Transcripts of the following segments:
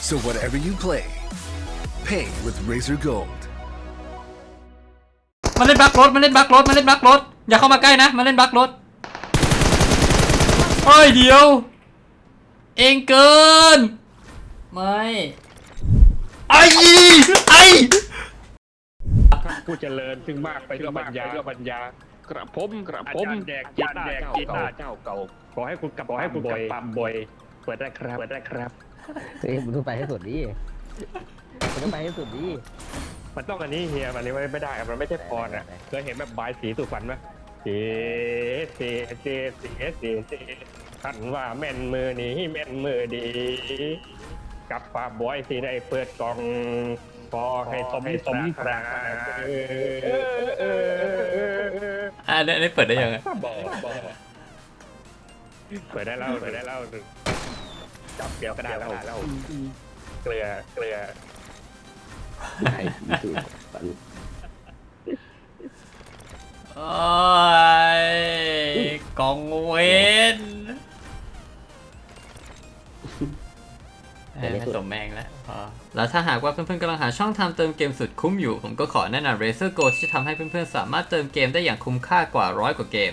So whatever you play, pay with Razor Gold. มันเล่นบักรถมันเล่นบักรถมันเล่นบักรถอย่าเข้ามาใกล้นะมันเล่นบักรถเฮ้ยเดี๋ยว เองเกิน ไม่ไอ้ไอ้ผู้เจริญซึ่งมากไปด้วยปัญญาปัญญากระผมกระผมแดกกีตาร์แดกกีตาร์เจ้าเก่าขอให้คุณกลับขอให้คุณกลับปั๊มบ่อยเปิดได้ครับเปิดได้ครับ เฮ้ยมึงต้องไปให้สุดดิมึงต้องไปให้สุดดิมันต้องอันนี้เฮียมันนี้ไม่ได้มันไม่ใช่พรอะเคยเห็นแบบบายสีสุพรรณไหมเสีเสีเสีเสีเสีเสีท่านว่าแม่นมือนี้แม่นมือดี กับป้าบอยสีได้เปิดกล่องพอให้สมสมปรารถนาเออเออเออเอออะอันนี้อันนี้เปิดได้ยังไงบอกบอกเปิดได้แล้วเปิดได้แล้ว จับเดียวก็ได้แล้วเกลือเกลือโอ้ยกองเวนไม่สมแมงแล้วพอแล้วถ้าหากว่าเพื่อนๆกำลังหาช่องทางเติมเกมสุดคุ้มอยู่ ผมก็ขอแนะนำ Razer Go ที่จะทำให้เพื่อนๆสามารถเติมเกมได้อย่างคุ้มค่ากว่าร้อยกว่าเกม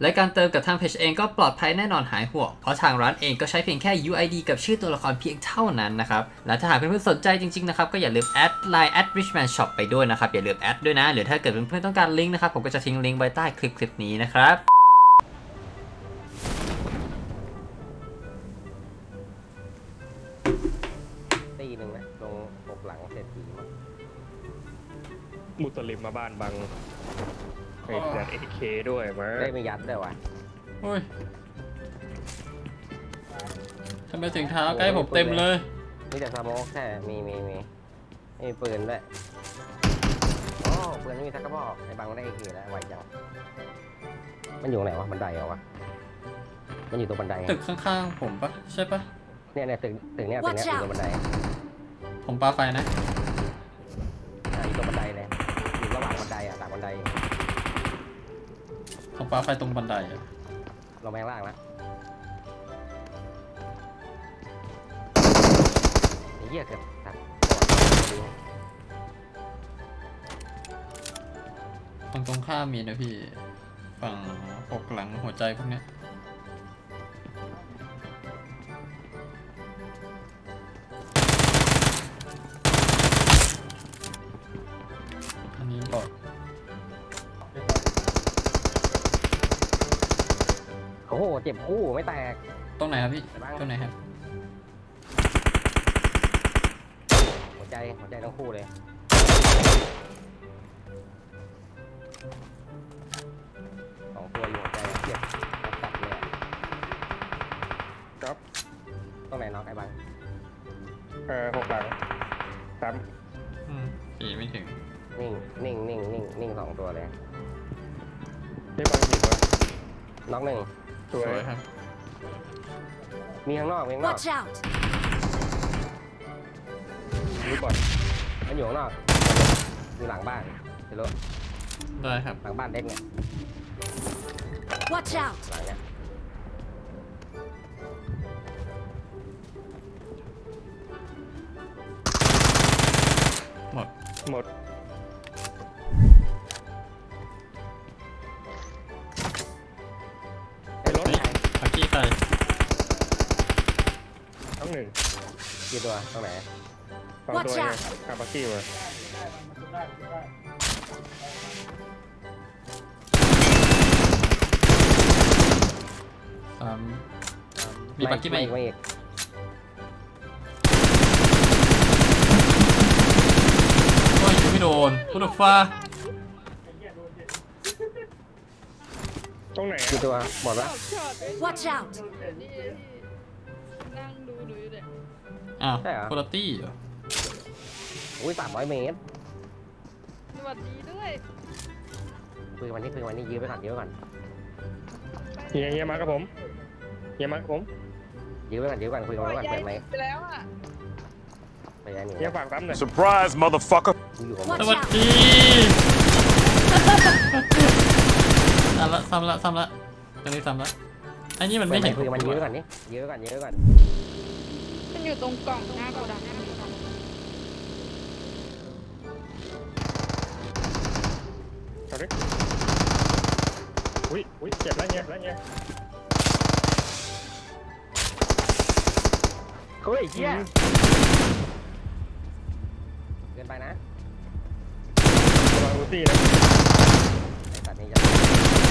และการเติมกับทางเพจเองก็ปลอดภัยแน่นอนหายห่วง เพราะทางร้านเองก็ใช้เพียงแค่ UID กับชื่อตัวละครเพียงเท่านั้นนะครับ และถ้าหากเพื่อนๆสนใจจริงๆนะครับก็อย่าลืมแอดไลน์ at richman shop ไปด้วยนะครับ อย่าลืมแอดด้วยนะ หรือถ้าเกิดเพื่อนๆต้องการลิงก์นะครับผมก็จะทิ้งลิงก์ไว้ใต้คลิปคลิปนี้นะครับตีหนึ่งไหมตรงปกหลังเศรษฐีมั้งมุสลิมมาบ้านบัง ไอ้แดดเอเคด้วยมาได้ไม่ยัดด้วยวะโอ้ยทำไมถึงเท้าใกล้ผมเต็มเลย มีแต่สโมกแค่มีมีมีไม่มีปืนด้วยอ๋อปืนไม่มีทักกระบอกไอ้บังมันได้เอเคแล้วไวจังมันอยู่ไหนวะบันไดเหรอวะมันอยู่ตรงบันไดไงตึกข้างๆผมปะใช่ปะเนี่ยเนี่ยตึกตึกเนี่ยตึกเนี่ยอยู่ตรงบันไดผมปาไฟนะอ่าอยู่ตรงบันไดเลยอยู่ระหว่างบันไดอะต่างบันได ผมปาไฟตรงบันไดอะลงไปข้างล่างแล้วไอ้เหี้ยเกือบตัดฝั่งตรงข้ามมีนะพี่ ฝั่งปกหลังหัวใจพวกเนี้ยอันนี้บอก อ้โหเจ็บคู่ไม่แตก ตรงไหนครับพี่บ้าง ตรงไหนครับหัวใจหัวใจทั้งคู่เลยสองตัวอยู่หัวใจเจ็บตัดเลยอะครับตรงไหนน็อกไอ้บังเออหกหลังสามอืมปีไม่ถึงนิ่งนิ่งนิ่งนิ่งนิ่งสองตัวเลยที่บังหินวะน็อกหนึ่ง สสววยยครับ มีข้างนอกมีข้างนอก Watch out! รู้ก่อนมันอยู่ข้างนอกอยู่หลังบ้านเห็นรถได้ครับ หลังบ้านเด็กเนี่ย Watch out! หลังเนี่ย พักกี้ใครทั้งหนึ่งกี่ตัวตรงไหนสองตัวเนี่ยคาบากี้มาสามมีปักกี้ไหมอีกไม่อีกโอ้ยยิงไม่โดนพุทธฟ้า ตรงไหนกี่อะตัวหมดปะ Watch out! นั่งดูหนูอยู่เนี่ยอ้าวใช่เหรอ คุณตี้เหรออุ้ยสามร้อยเมตรสวัสดีด้วยคุยกันวันนี้คุยกันวันนี้ยืมไปก่อนยืมไปก่อนเฮียเฮียมากับผมเฮียมากับผมยยื้อไว้ก่อนยื้อไว้ก่อนคุยกันไว้ก่อนเปิดไหมค์ไปแล้วอะไปยังหนีเฮียฝากซ้ำหน่อย Surprise, motherfucker. กูอยู่ของส Watch วัส out! ดี ซ้ำละซ้ำละซ้ำละตรงนี้ซ้ำละอันนี้มันเปิไม่ดไหมเห็นค์คุยกับมันยื้อไว้ก่อนนี่ยื้อไว้ก่อนยื้อไว้ก่อนมันอยู่ตรงกล่องหน้าโกดังเอาดิอุ้ยอุ้ยเจ็บแล้วเฮียแล้วเฮียเฮ้ยเฮียเกินไปนะระวังอูซี่นะไอ้สัตว์นี่จะ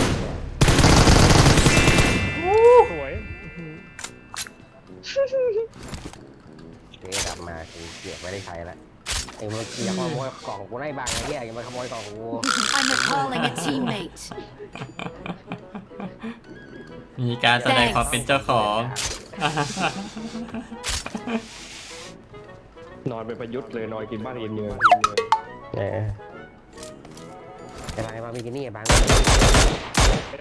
สวยเจ๊กลับมากูเกียบไม่ได้ใช้ละไอ้มันอย่าขโมยกล่องกูได้บังไอ้เหี้ยอย่ามาขโมยกล่องกู I'm recalling a teammate. มีการแสดงความเป็นเจ้าของนอนเป็นประยุทธ์เลยนอนกินบ้านกินเมืองเออไอ้บางไอ้บางมีกินนี่ไอ้บาง ให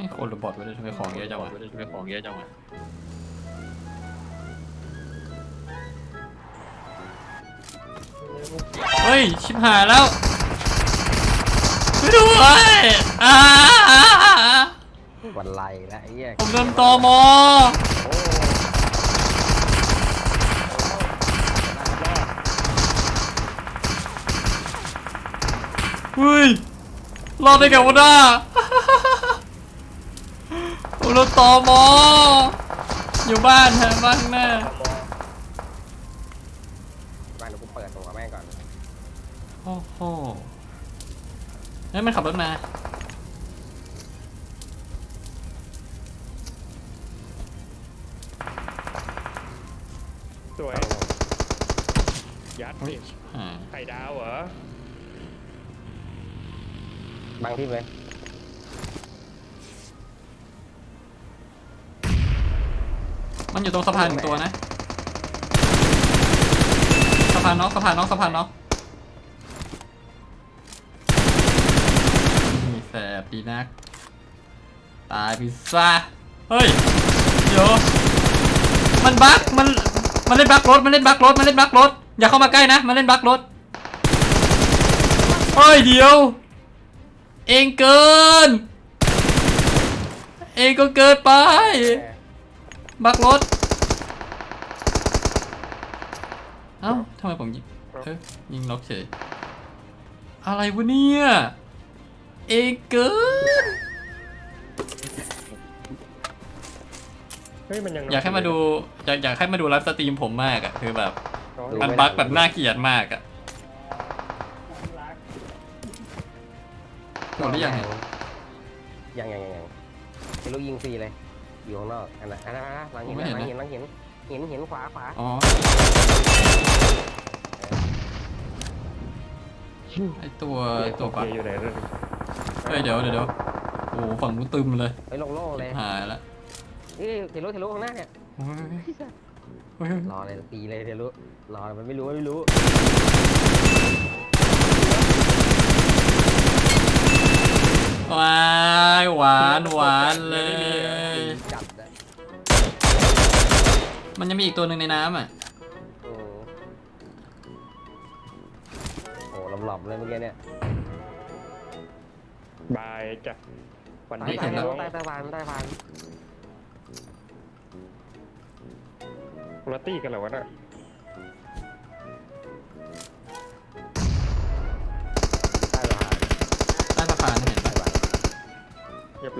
้คนหรือบอทไว้ด้วยทำไมของเยอะจังวะทำไมของเยอะจังวะเฮ้ย ชิบหายแล้วช่วยด้วยอ่าวันไล่และไอ้เหี้ยผมโดนตอมอ เฮ้ยรอดได้ไงวะน้าผมโดนตอมออยู่บ้านฮะบ้านข้างหน้าบางเดี๋ยวกูเปิดตัวแม่งก่อนโอ้โหเฮ้ยมันขับรถมาสวยยัดเฮ้ยดิอ่าไข่ดาวเหรอ บางที่เลยมันอยู่ตรงสะพานหนึ่งตัวนะสะพานน็อกสะพานน็อกสะพานน็อกนี่แสบดีนัก ตายพิซซ่าเฮ้ยเดี๋ยวมันบั๊กมันมันเล่นบั๊กรถมันเล่นบั๊กรถมันเล่นบั๊กรถอย่าเข้ามาใกล้นะมันเล่นบั๊กรถเฮ้ยเดี๋ยว เองเกิน เองก็เกินไปบักรถ เอ้าทำไมผมยิงเอ้ยยิงล็อกเฉยอะไรวะเนี่ย เองเกินเฮ้ยมันยังอยากให้มาดูอยากอยากให้มาดูไลฟ์สตรีมผมมากอะคือแบบน้องดูมันบักแบบน่าเกลียดมากอะ หมดหรือยังเนี่ยยังยังยังยังไอ้ลูกยิงฟรีเลย อยู่ข้างนอกอันนั้นอันนั้นหลังหินหลังหินหลังหินหินหินขวาขวาอ๋อไอตัวไอตัวโอบักเคอยู่ไหนเลยเฮ้ยเดี๋ยวเดี๋ยวเดี๋ยวโอ้โหฝั่งนู้นตึมเลยไปโล่งๆเลยหายละนี่เทลุเทลุข้างหน้าเนี่ยเฮ้ยเฮ้ยรอเลยตีเลยเทลุรอมันไม่รู้ไม่รู้ ว้าย หวานหวานเลย จัดอะมันยังมีอีกตัวหนึ่งในน้ำอะ โอ้โหหลอมๆเลยเมื่อกี้เนี่ยบายจ้ะวันตายนี้ตายน้องตายตายพานตายพานคุณตี้กันเหรอวะน่ะ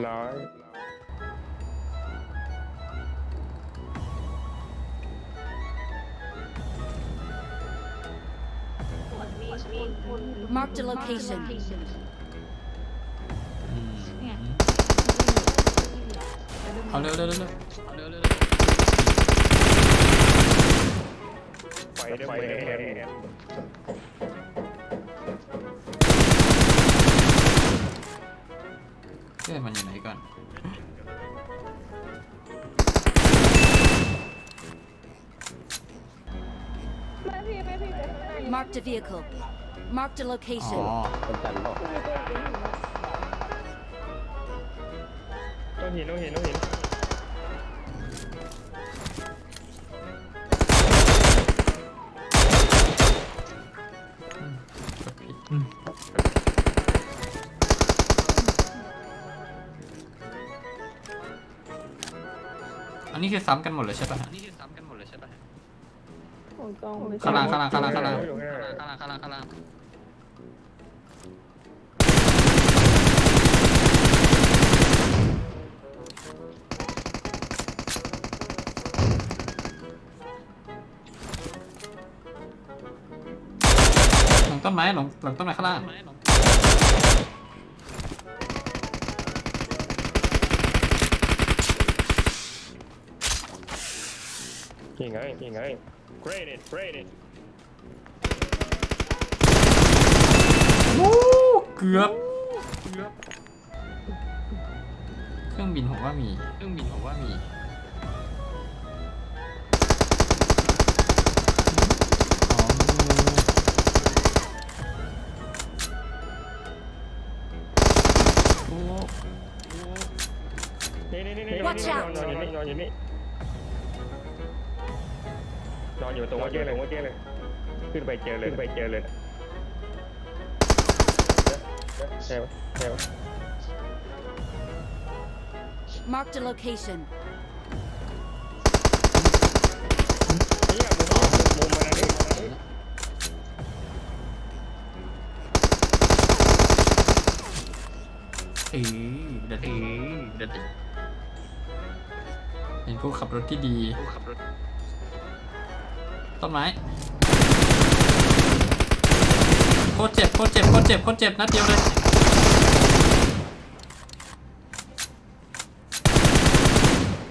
รียบร้อย Marked a location. อืมเอาเร็วเร็วเร็วเร็วเอาเร็วเร็วเร็วไฟได้ไฟได้เฮ้ยมันอยู่ไหน Marked a vehicle. Marked a location. Oh. อ๋อคนจันทร์บอก ต้องหินต้องหินต้องหิน นนี้คือซ้ำกันหมดเลยใช่ปะอันนี้คือซ้ำกันหมดเลยใช่ปะโอ้ยกล้องไม่ข้างล่างใช่ข้างล่างข้างล่างข้างล่างอยู่ข้างล่างข้างล่างข้างล่างข้างล่างหลังต้นไม้หลังหลังต้นไม้ข้างล่าง นี่ไงนี่ไง great it great it เกือบเกือบ เครื่องบินผมว่ามี เครื่องบินผมว่ามี อ๋องูโอ้ นี่นี่นี่นี่นอน Watch อยู่ out นี่นอนอยู่นี่นอนอยู่นี่ นอนอยู่ตรงเมื่อกี้เลยเมื่อกี้เลยขึ้นไปเจอเลยขึ้นไปเจอเลยใช่ไหมใช่ไหม Marked a location. นี่อะมุมมุมมันอันนี้อันนี้เออเด็ดเออเด็ดเป็นผู้ขับรถที่ดี ผู้ขับรถ ต้นไม้โคตรเจ็บโคตรเจ็บโคตรเจ็บโคตรเจ็บนัดเดียวเลย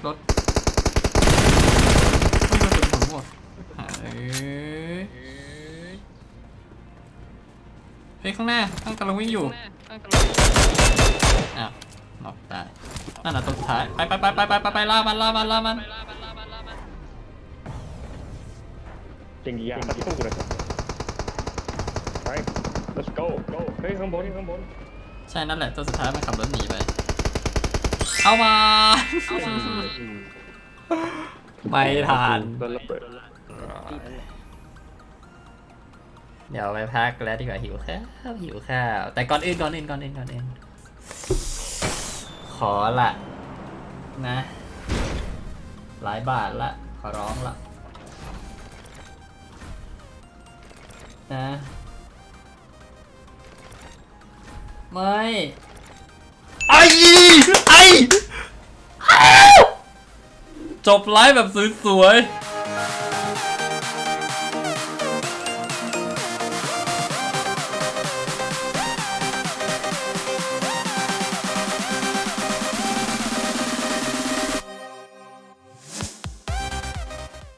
รถไม่กระสุนผมหมดเอ้ยเฮ้ยข้างหน้าข้างกำลังวิ่งอยู่อ้าวน็อกตายนั่นน่ะตัวสุดท้ายไปไปไปไปไปไปไปล่ามันล่ามันล่ามัน จริงยาตัดสู้เลยไป let's go go เฮ้ยข้างบนข้างบนใช่นั่นแหละตัวสุดท้ายมันขับรถหนีไป เอามาไม่ทันโดนระเบิดเดี๋ยวไปพักแล้วดีกว่าหิวข้าวหิวข้าวแต่ก่อนอื่นก่อนอื่นก่อนอื่นก่อนอื่นขอละนะ หลายบาทละ ขอร้องละ นะไม่ไอ้ไอ้อ้าวจบไลฟ์แบบสวยๆ